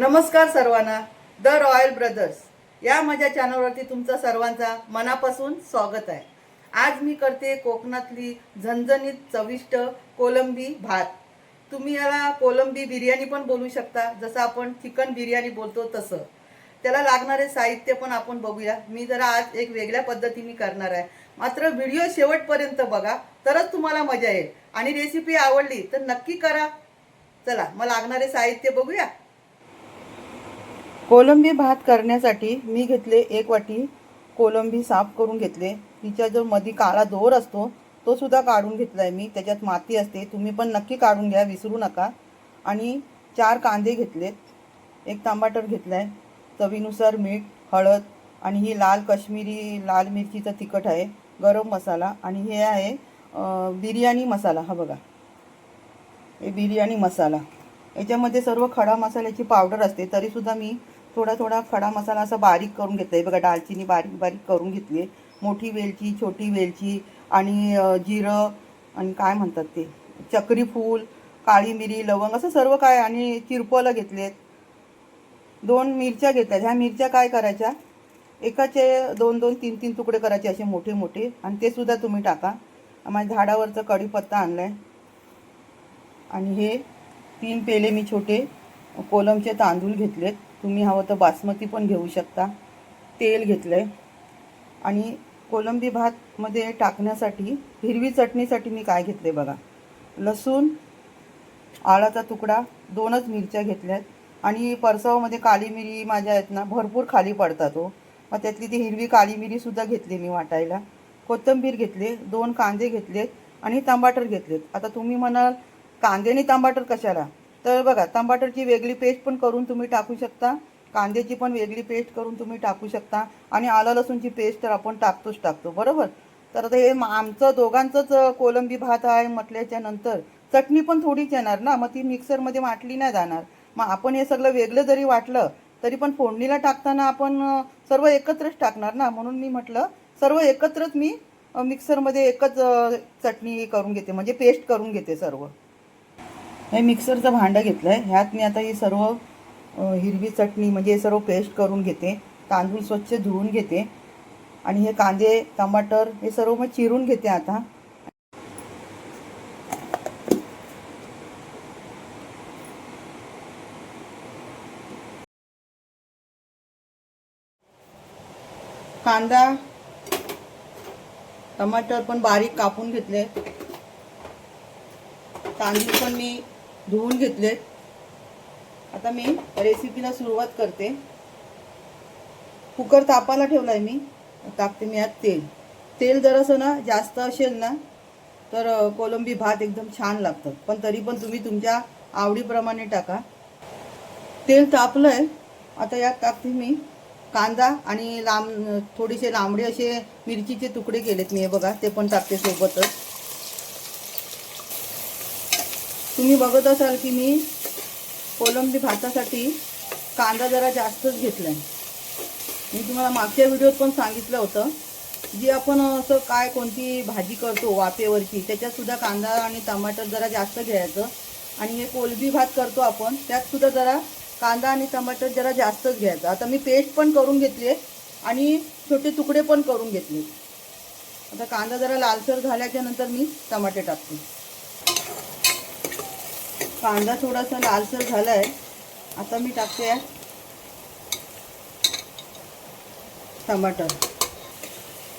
नमस्कार सर्वांना. The royal brothers या माझ्या चॅनलवरती तुमचं सर्वांचा मनापासून स्वागत आहे. आज मी करते कोकणातली झणझणीत चविष्ट कोलंबी भात. तुम्ही याला कोलंबी बिर्याणी पण बोलू शकता. जसं आपण चिकन बिर्याणी बोलतो तसं. त्याला लागणारे साहित्य पण आपण बघूया. मी जरा आज एक वेगळ्या पद्धतीने करणार आहे. मात्र व्हिडिओ शेवटपर्यंत बघा. तरच तुम्हाला मजा येईल. आणि रेसिपी आवडली तर नक्की करा. चला मग लागणारे साहित्य बघूया. कोलंबी भात करण्यासाठी मी घेतले एक वाटी कोलंबी साफ करून घेतले. तिच्या जो मध्ये काळा दोर असतो तो सुद्धा काढून घेतला आहे मी. त्याच्यात माती असते. तुम्ही पण नक्की काढून घ्या विसरू नका. आणि चार कांदे घेतलेत. एक टमाटर घेतला आहे चवीनुसार मीठ हळद आणि ही लाल काश्मीरी लाल मिरचीचं तिखट आहे गरम मसाला. आणि हे आहे बिर्याणी मसाला. हा बघा. हे बिर्याणी मसाला. याच्यामध्ये सर्व खडा मसाल्याची पावडर असते तरीसुद्धा मी थोडा थोडा खडा मसाला असा बारीक करून घेतला आहे बघा दालचिनी बारीक बारीक करून घेतली आहे मोठी वेलची छोटी वेलची आणि जिरं आणि काय म्हणतात ते? चक्री फूल काळी मिरी लवंग असं सर्व काय आणि चिरपलं घेतले आहेत दोन मिरच्या घेतल्या ह्या मिरच्या काय करायच्या? एकाचे दोन दोन तीन तीन तुकडे करायचे असे मोठे मोठे आणि ते सुद्धा तुम्ही टाका. माझ्या झाडावरचा कढीपत्ता आणला आहे आणि हे तीन पेले मी छोटे कोलमचे तांदूळ घेतलेत. तुम्ही हवं तर बासमती पण घेऊ शकता. तेल घेतलं आहे आणि कोलंबी भातमध्ये टाकण्यासाठी हिरवी चटणीसाठी मी काय घेतले बघा. लसूण आळाचा तुकडा दोनच मिरच्या घेतल्यात. आणि परसावामध्ये काळी मिरी माझ्या आहेत ना भरपूर खाली पडतात हो. मग त्यातली ती हिरवी काली मिरीसुद्धा घेतली मी वाटायला. कोथिंबीर घेतले दोन कांदे घेतलेत आणि टमाटर घेतलेत. आता तुम्ही म्हणाल कांदे आणि टमाटर कशाला? तर बघा टमाटरची वेगळी पेस्ट पण करून तुम्ही टाकू शकता. कांद्याची पण वेगळी पेस्ट करून तुम्ही टाकू शकता. आणि आलं लसूणची पेस्ट तर आपण टाकतोच टाकतो. बरोबर? तर आता हे आमचं दोघांचंच कोलंबी भात आहे म्हटल्याच्या नंतर चटणी पण थोडीच येणार ना? मग ती मिक्सरमध्ये वाटली नाही जाणार. मग आपण हे सगळं वेगळं जरी वाटलं तरी पण फोडणीला टाकताना आपण सर्व एकत्रच टाकणार ना? म्हणून मी म्हटलं सर्व एकत्रच मी मिक्सरमध्ये एकच चटणी करून घेते. म्हणजे पेस्ट करून घेते सर्व. हे मिक्सरचं भांडं घेतलं आहे ह्यात मी आता ही सर्व हिरवी चटणी म्हणजे हे सर्व पेस्ट करून घेते. तांदूळ स्वच्छ धुवून घेते. आणि हे कांदे टमाटर हे सर्व मग चिरून घेते आता. कांदा टमाटर पण बारीक कापून घेतले. तांदूळ पण मी धुवून घेतले. आता मी रेसिपीला सुरुवात करते. कुकर तापायला आहे मी. टाकते मी यात तेल. तेल जरासं ना जास्त असेल ना तर कोलंबी भात एकदम छान लागतं पण तरी पण तुम्ही तुमच्या आवडीप्रमाणे टाका. तेल तापलं आहे आता यात टाकते मी कांदा आणि लांब थोडेसे लांबडे असे मिरचीचे तुकडे केलेत मी. हे बघा ते पण टाकते सोबतच. तुम्ही बघत असाल की मी कोलंबी भातासाठी कांदा जरा जास्तच घेतला आहे मी तुम्हाला मागच्या व्हिडिओत पण सांगितलं होतं जी आपण असं काय कोणती भाजी करतो वाफेवरची त्याच्यातसुद्धा कांदा आणि टमाटर जरा जास्त घ्यायचं. आणि हे कोलबी भात करतो आपण त्यातसुद्धा जरा कांदा आणि टमाटर जरा जास्तच घ्यायचं. आता मी पेस्ट पण करून घेतली आहे आणि छोटे तुकडे पण करून घेतले आता कांदा जरा लालसर झाल्याच्यानंतर मी टमाटे टाकते. कांदा थोडासा लालसर झाला आहे आता मी टाकते आहे टमाटर.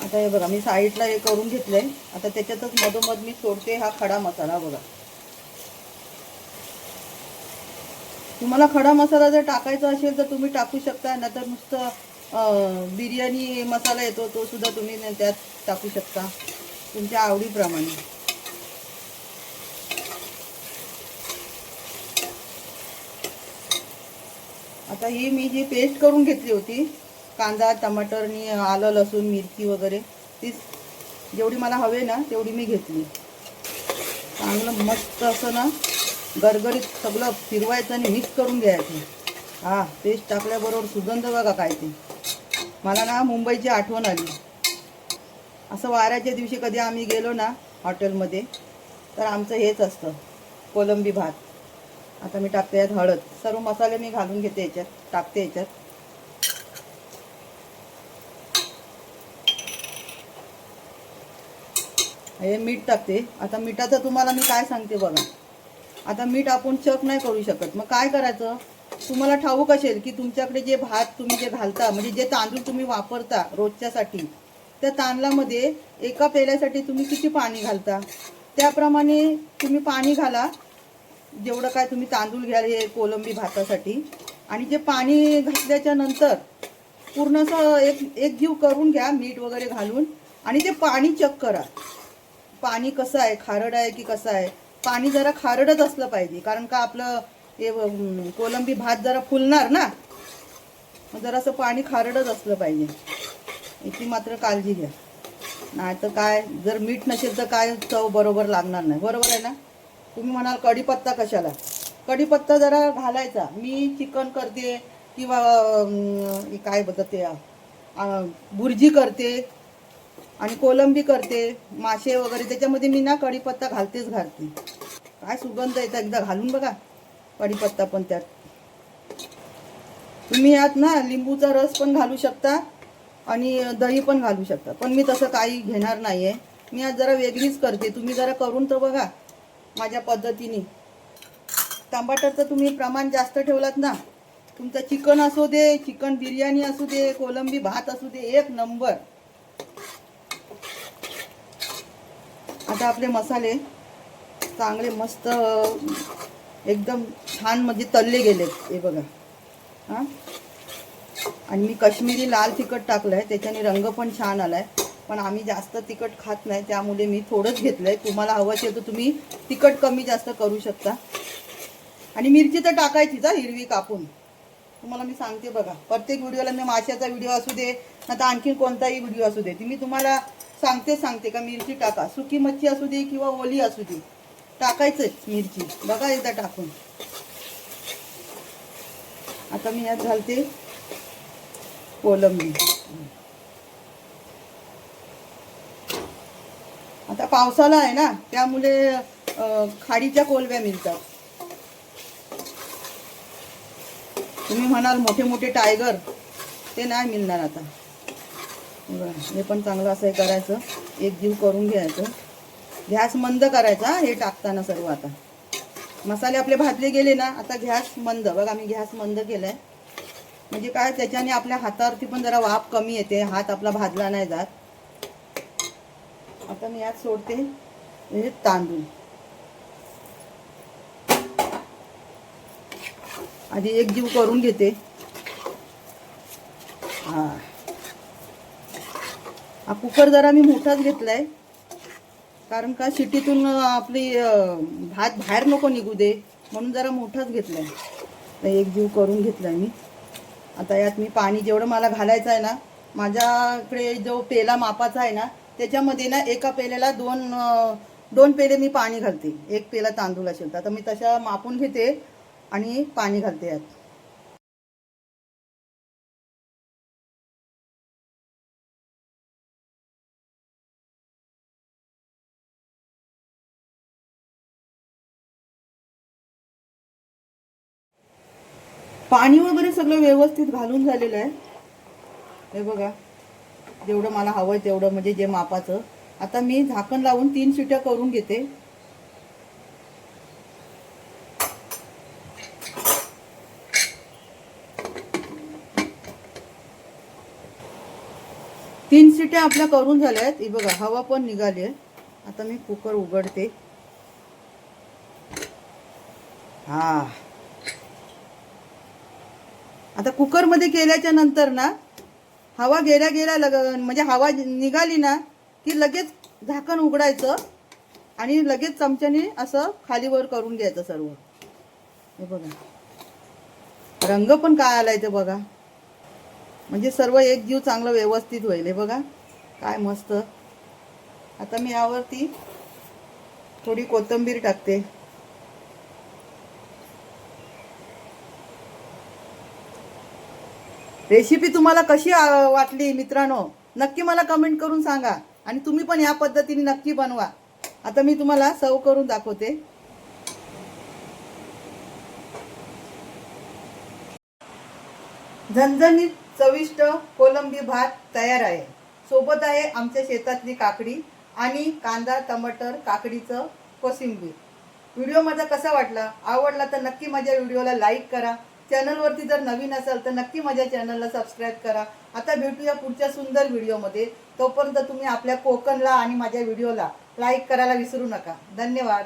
आता हे बघा मी साईडला हे करून घेतलं आहे आता त्याच्यातच मधोमध मी सोडते हा खडा मसाला बघा. तुम्हाला खडा मसाला जर टाकायचा असेल तर तुम्ही टाकू शकता नाहीतर नुसतं बिर्याणी मसाला येतो तो सुद्धा तुम्ही त्यात टाकू शकता तुमच्या आवडीप्रमाणे. आता ही मी जी पेस्ट करून घेतली होती कांदा टमाटर आणि आलं लसूण मिरची वगैरे ती जेवढी मला हवे ना तेवढी मी घेतली. चांगलं मस्त असं ना गरगरीत सगळं फिरवायचं आणि मिक्स करून घ्यायचं. हां पेस्ट टाकल्याबरोबर सुगंध बघा काय ते. मला ना मुंबईची आठवण आली. असं वाऱ्याच्या दिवशी कधी आम्ही गेलो ना हॉटेलमध्ये तर आमचं हेच असतं कोलंबी भात. आता मी टाकते यात हळद. सर्व मसाले मी घालून घेते याच्यात टाकते याच्यात. हे मीठ टाकते. आता मिठाचं तुम्हाला मी काय सांगते बघा. आता मीठ आपण चक नाही करू शकत. मग काय करायचं? तुम्हाला ठाऊक असेल की तुमच्याकडे जे भात तुम्ही जे घालता म्हणजे जे तांदूळ तुम्ही वापरता रोजच्यासाठी त्या तांदळामध्ये एका पेल्यासाठी तुम्ही किती पाणी घालता? त्याप्रमाणे तुम्ही पाणी घाला. जेवढं काय तुम्ही तांदूळ घ्याल हे कोलंबी भातासाठी. आणि जे पाणी घातल्याच्या नंतर पूर्ण असं एक एक जीव करून घ्या मीठ वगैरे घालून. आणि ते पाणी चेक करा. पाणी कसं आहे? खारड आहे की कसं आहे? पाणी जरा खारडच असलं पाहिजे. कारण का आपलं हे कोलंबी भात जरा फुलणार ना? जरासं पाणी खारडच असलं पाहिजे. याची मात्र काळजी घ्या. नाही तर काय? जर मीठ नसेल तर काय चव बरोबर लागणार नाही. बरोबर आहे ना? तुम्ही म्हणाल कढीपत्ता कशाला? कढीपत्ता जरा घालायचा. मी चिकन करते किंवा काय बोलतात ते भुर्जी करते आणि कोलंबी करते मासे वगैरे. त्याच्यामध्ये मी ना कढीपत्ता घालतेच घालते. काय सुगंध येतं एकदा घालून बघा कढीपत्ता पण त्यात. तुम्ही यात ना लिंबूचा रस पण घालू शकता आणि दही पण घालू शकता. पण मी तसं काही घेणार नाही आहे मी आज जरा वेगळीच करते. तुम्ही जरा करून तर बघा. माझ्या पद्धतीने. टमाटरचं तुम्ही प्रमाण जास्त ठेवलात ना तुमचं चिकन असू दे चिकन बिर्याणी असू दे कोलंबी भात असू दे एक नंबर. आता आपले मसाले चांगले मस्त एकदम छान म्हणजे तळले गेलेत हे बघा. हां? आणि मी काश्मीरी लाल तिखट टाकलं आहे त्याच्याने रंग पण छान आला आहे पण आम्ही जास्त तिखट खात नाही त्यामुळे मी थोडंच घेतलं आहे तुम्हाला हवं असेल तर तुम्ही तिखट कमी जास्त करू शकता. आणि मिरची तर टाकायचीच हा हिरवी कापून. तुम्हाला मी सांगते बघा. प्रत्येक व्हिडिओला मी माशाचा व्हिडिओ असू दे आता आणखीन कोणताही व्हिडिओ असू दे. ती मी तुम्हाला सांगते सांगते का मिरची टाका. सुकी मच्छी असू दे किंवा ओली असू दे टाकायचंच मिरची. बघा एकदा टाकून. आता मी यात घालते कोलंबी. आता पावसाळा आहे ना त्यामुळे खाडीच्या कोलव्या मिळतात. तुम्ही म्हणाल मोठे मोठे टायगर ते नाही मिळणार आता. हे हे पण चांगलं असं हे करायचं. एक जीव करून घ्यायचं. गॅस मंद करायचा हे टाकताना सर्व आता. मसाले आपले भाजले गेले ना आता गॅस मंद. बघा मी गॅस मंद केलाय. म्हणजे काय त्याच्याने आपल्या हातावरती पण जरा वाफ कमी येते. हात आपला भाजला नाही जात. आता मी यात सोडते हे तांदूळ. आधी एक जीव करून घेते. हा. हा कुकर जरा मी मोठाच घेतलाय कारण का शिटीतून आपली भात बाहेर नको निघू दे म्हणून जरा मोठाच घेतलाय. तर एक जीव करून घेतलाय मी. आता यात मी पाणी जेवढं मला घालायचं आहे ना माझ्याकडे जो पेला मापाचा आहे ना त्याच्यामध्ये ना एका पेल्याला दोन दोन पेले मी पाणी घालते. एक पेला तांदूळ असेल तर. मी तशा मापून घेते आणि पाणी घालते यात. पाणी वगैरे सगळं व्यवस्थित घालून झालेलं आहे. हे बघा. जेवढं मला हवं आहे तेवढं म्हणजे जे मापाचं. आता मी झाकण लावून तीन शिट्या करून घेते. तीन शिट्या आपल्या करून झाल्या आहेत. ही बघा हवा पण निघाली आहे. आता मी कुकर उघडते. हा. आता कुकरमध्ये केल्याच्यानंतर ना हवा गेल्या गेल्या लग म्हणजे हवा निघाली ना की लगेच झाकण उघडायचं आणि लगेच चमच्याने असं खालीवर करून घ्यायचं सर्व. हे बघा. रंग पण काय आलाय ते बघा. म्हणजे सर्व एक जीव चांगलं व्यवस्थित होईल हे बघा. काय मस्त. आता मी यावरती थोडी कोथिंबीर टाकते. रेसिपी तुम्हाला कशी वाटली मित्रांनो? नक्की मला कमेंट करून सांगा. आणि तुम्ही पण या पद्धतीने नक्की बनवा. आता मी तुम्हाला सर्व करून दाखवते. झणझणीत चविष्ट कोलंबी भात तयार आहे. सोबत आहे आमच्या शेतातली काकडी आणि कांदा टमाटर काकडीचं कोशिंबीर. व्हिडिओ माझा कसा वाटला? आवडला तर नक्की माझ्या व्हिडिओला लाईक करा. चॅनलवरती जर नवीन असाल तर नक्की माझ्या चॅनलला सबस्क्राईब करा. आता भेटूया पुढच्या सुंदर व्हिडिओमध्ये. तोपर्यंत तुम्ही आपल्या कोकणला आणि माझ्या व्हिडिओला लाईक करायला विसरू नका. धन्यवाद.